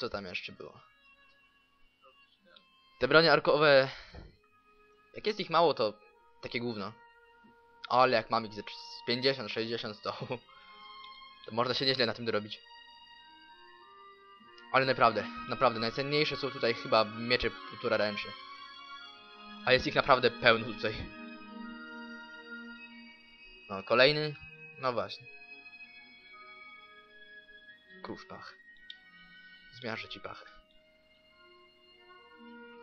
Co tam jeszcze było? Te bronie arkowe... Jak jest ich mało, to takie gówno. Ale jak mam ich ze 50, 60, to... To można się nieźle na tym dorobić. Ale naprawdę, naprawdę, najcenniejsze są tutaj chyba miecze półtora ręczne. A jest ich naprawdę pełno tutaj. No, kolejny. No właśnie. Kurw pach. Zmiażdżę ci pachę.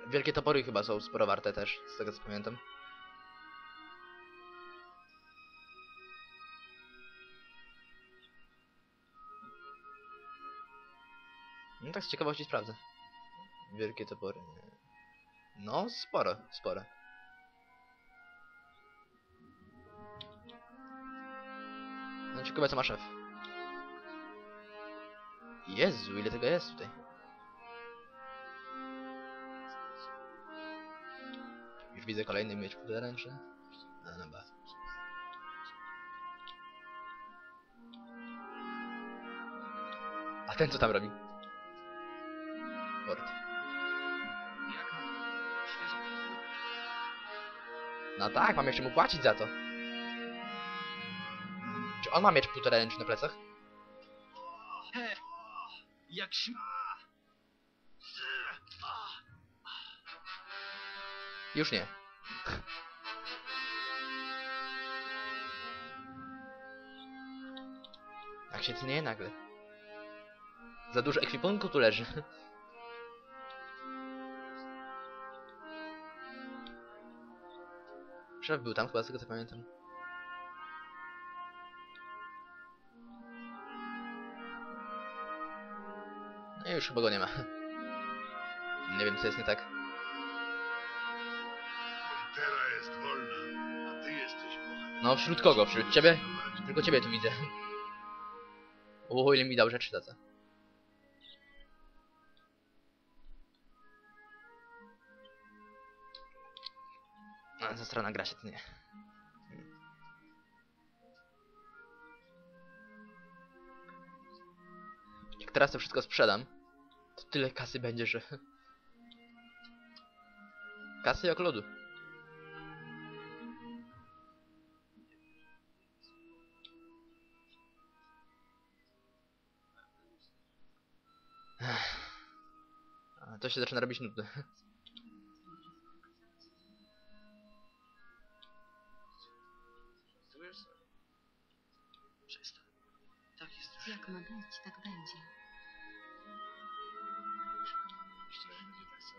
Wielkie topory chyba są sporo warte też, z tego co pamiętam. No tak z ciekawości sprawdzę. Wielkie topory. No, sporo, sporo. No ciekawe co ma szef. Jezu, ile tego jest tutaj. Już widzę kolejny miecz podręczny. No, no ba. A ten co tam robi? Ford. No tak, mam jeszcze mu płacić za to. Czy on ma miecz półtora ręczny na plecach? Jak śm... Już nie. Jak się tnie nagle. Za dużo ekwipunku tu leży. Szef był tam chyba, z tego co pamiętam. Już chyba go nie ma. Nie wiem co jest nie tak. Teraz jest wolna, a ty jesteś bohaterem. No, wśród kogo? Wśród ciebie? Tylko ciebie tu widzę. O, ile mi dał rzeczy taca. A, za strona gra się to nie. Jak teraz to wszystko sprzedam, to tyle kasy będzie, że... Kasy jak lodu. A, To się zaczyna robić nudne. Tak. Jak ma być, tak będzie.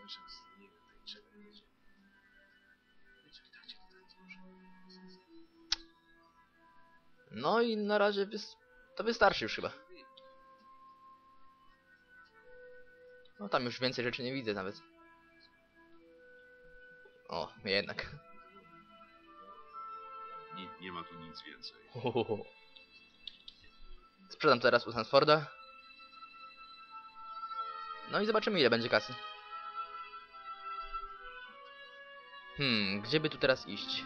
Czas. Nie wiem, niczego nie będzie. Będzie tak, cię tak może. No i na razie wys to wystarczy już chyba. No tam już więcej rzeczy nie widzę nawet. O, jednak. Nie, nie ma tu nic więcej. Sprzedam teraz u Sansforda. No i zobaczymy ile będzie kasy. Hmm, gdzie by tu teraz iść?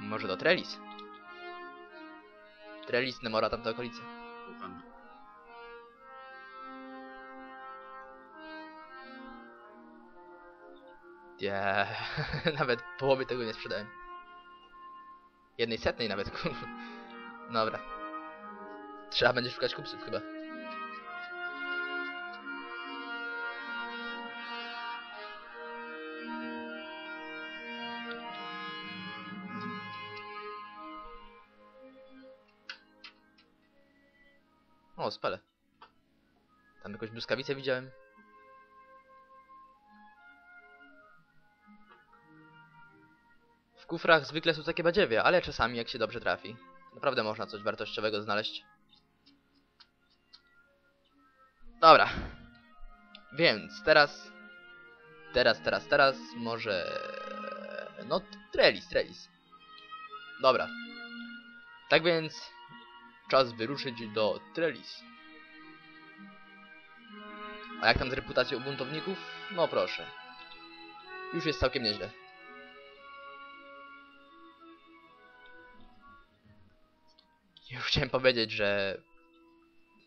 Może do Trellis? Trellis, Nemora, tamte okolice. Nie, nawet połowy tego nie sprzedałem. Jednej setnej nawet, kurwa. Dobra. Trzeba będzie szukać kupców chyba. O, spale. Tam jakąś błyskawicę widziałem. W kufrach zwykle są takie badziewie, ale czasami jak się dobrze trafi, naprawdę można coś wartościowego znaleźć. Dobra. Więc teraz... Teraz, teraz, teraz może... No, Trellis, Trellis. Dobra. Tak więc... Czas wyruszyć do Trellis. A jak tam z reputacją buntowników? No proszę. Już jest całkiem nieźle. Już chciałem powiedzieć, że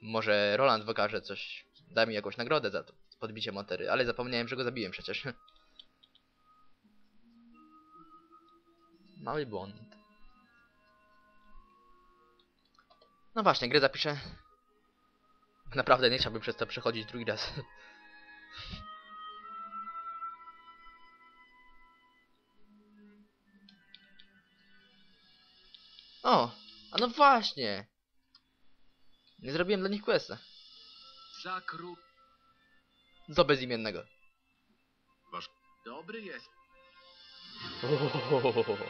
może Roland wykaże coś da mi jakąś nagrodę za to. Podbicie motery, ale zapomniałem, że go zabiłem przecież. Mały błąd. No właśnie, grę zapiszę. Naprawdę nie chciałbym przez to przechodzić drugi raz. O, a no właśnie. Nie zrobiłem dla nich questa. Zakru... Do bezimiennego. Dobry jest. Ohohoho.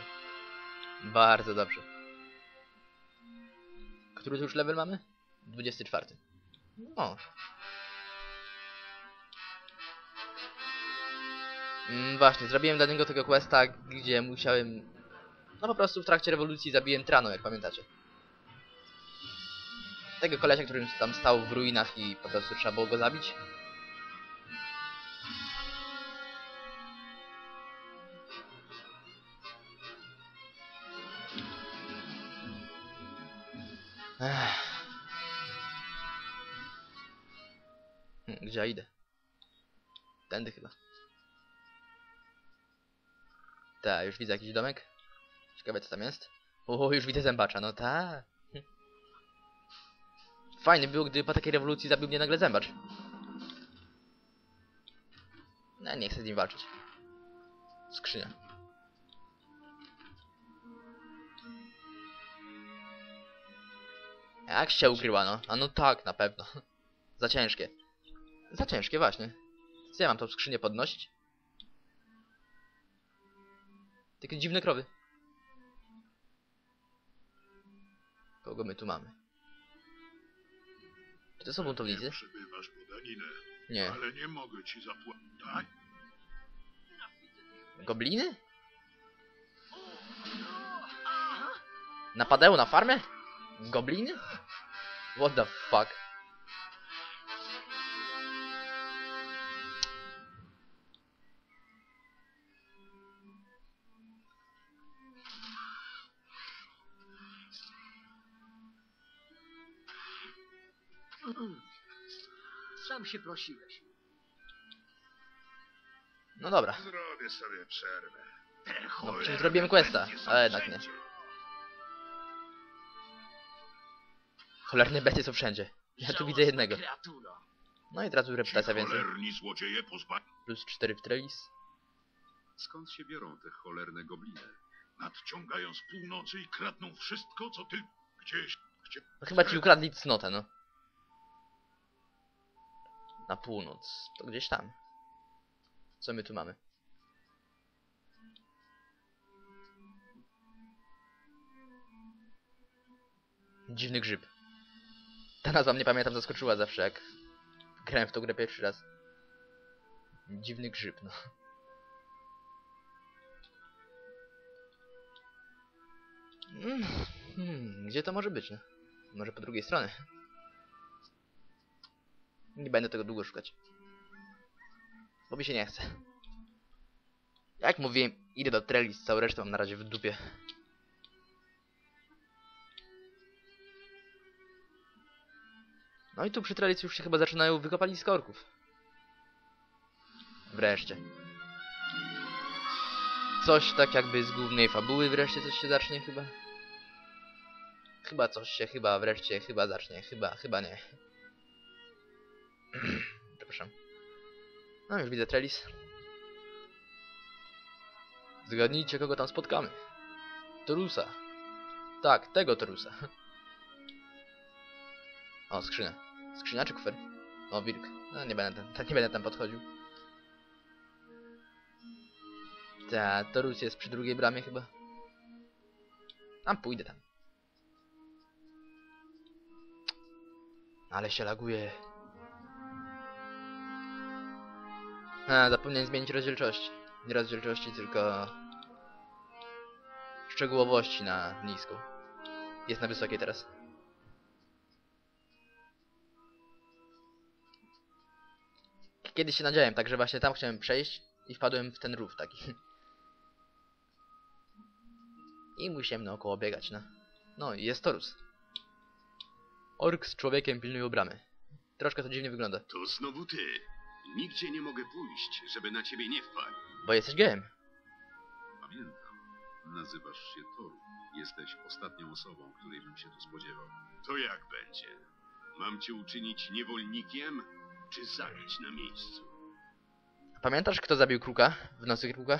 Bardzo dobrze. Który to już level mamy? 24. O. Mm, właśnie, zrobiłem dla niego tego questa, gdzie musiałem... No po prostu w trakcie rewolucji zabiłem Trano, jak pamiętacie. Tego kolesia, który tam stał w ruinach i po prostu trzeba było go zabić. Ech. Hm, Gdzie ja idę? Tędy chyba. Tak, już widzę jakiś domek. Ciekawe co tam jest. O, już widzę zębacza, no tak. Hm. Fajnie było, gdyby po takiej rewolucji zabił mnie nagle zębacz. No, nie chcę z nim walczyć. Skrzynia. Jak się ukryła, no? A no tak, na pewno. Za ciężkie. Za ciężkie, właśnie. Co ja mam tą skrzynię podnosić? Takie dziwne krowy. Kogo my tu mamy? Czy to są buntownicy? Przybywasz Nie. ale nie mogę ci zapłacić. Tak? Gobliny? Napadają na farmę? Gobliny? What the fuck? Sam się prosiłeś. No dobra. Zrobię sobie przerwę. No przecież zrobiłem questa, ale jednak nie. Cholerne bestie są wszędzie. Ja tu widzę jednego. No i teraz już reputacja więcej. Plus 4 w Trellis. Skąd się biorą te cholerne gobliny? Nadciągają z północy i kradną wszystko, co tylko gdzieś... Gdzie... No chyba ci ukradli cnotę, no. Na północ. To gdzieś tam. Co my tu mamy? Dziwny grzyb. Ta nazwa mnie pamiętam zaskoczyła zawsze jak grałem w tą grę pierwszy raz. Dziwny grzyb, no. Mm, Hmm, gdzie to może być, no? Może po drugiej stronie. Nie będę tego długo szukać. Bo mi się nie chce. Jak mówiłem, idę do Trellis, całą resztę mam na razie w dupie. No i tu przy Trellis już się chyba zaczynają wykopaliska orków. Wreszcie. Coś tak jakby z głównej fabuły wreszcie coś się zacznie chyba. Chyba coś się chyba wreszcie chyba zacznie. Chyba, chyba nie. Przepraszam. No już widzę Trellis. Zgadnijcie kogo tam spotkamy. Torusa. Tak, tego Torusa. O, skrzynia. Skrzynia czy kufer? O, wilk. No nie będę tam, nie będę tam podchodził. Ta, Torus jest przy drugiej bramie chyba. Tam pójdę tam. Ale się laguje. A, zapomniałem zmienić rozdzielczości. Nie rozdzielczości, tylko... Szczegółowości na niską. Jest na wysokiej teraz. Kiedyś się nadziałem, także właśnie tam chciałem przejść i wpadłem w ten rów taki. I musiałem naokoło biegać, no. No i jest Torus. Ork z człowiekiem pilnują bramy. troszkę to dziwnie wygląda. To znowu ty. Nigdzie nie mogę pójść, żeby na ciebie nie wpaść. Bo jesteś gejem. Pamiętam. Nazywasz się Toru. Jesteś ostatnią osobą, której bym się tu spodziewał. To jak będzie? Mam cię uczynić niewolnikiem, czy zabić na miejscu? Pamiętasz, kto zabił kruka? W nocy kruka?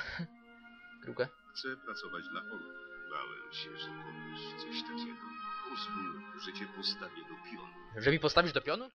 Kruka? Chcę pracować dla Oru. Bałem się, że powiesz coś takiego. Pozwól, że cię postawię do pionu. Że mi postawisz do pionu?